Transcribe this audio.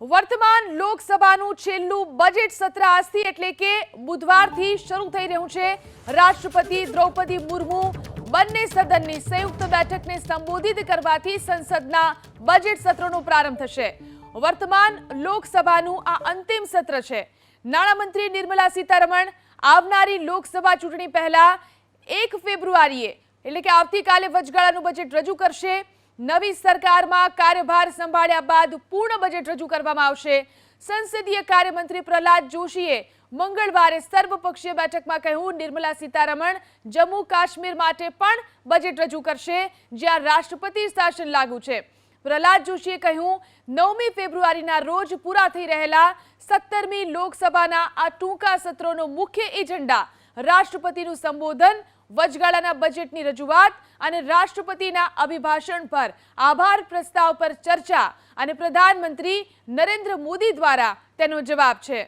વર્તમાન લોકસભાનું છેલ્લું બજેટ સત્ર આજથી એટલે કે બુધવારથી શરૂ થઈ રહ્યું છે. રાષ્ટ્રપતિ દ્રૌપદી મુર્મુ બંને સદનની સંયુક્ત બેઠકને સંબોધિત કરવાથી સંસદના બજેટ સત્રનો પ્રારંભ થશે. વર્તમાન લોકસભાનું આ અંતિમ સત્ર છે. નાણામંત્રી નિર્મલા સીતારમણ આવનારી લોકસભા ચૂંટણી પહેલા એક ફેબ્રુઆરીએ, એટલે કે આવતીકાલે વચગાળાનું બજેટ રજૂ કરશે. નવી સરકારમાં કાર્યભાર સંભાળ્યા બાદ પૂર્ણ બજેટ રજૂ કરવામાં આવશે. સંસદીય કાર્યમંત્રી પ્રહલાદ જોશીએ મંગળવારે સર્વપક્ષીય બેઠકમાં કહ્યું, નિર્મલા સીતારમણ જમ્મુ કાશ્મીર માટે પણ બજેટ રજૂ કરશે, જ્યાં રાષ્ટ્રપતિ શાસન લાગુ છે. પ્રહલાદ જોશીએ કહ્યું, નવમી ફેબ્રુઆરીના રોજ પૂરા થઈ રહેલા સત્તરમી લોકસભાના આ ટૂંકા સત્રોનો મુખ્ય એજન્ડા રાષ્ટ્રપતિનું સંબોધન વચગાળાના બજેટની રજૂઆત અને રાષ્ટ્રપતિના અભિભાષણ પર આભાર પ્રસ્તાવ પર ચર્ચા અને પ્રધાનમંત્રી નરેન્દ્ર મોદી દ્વારા તેનો જવાબ છે.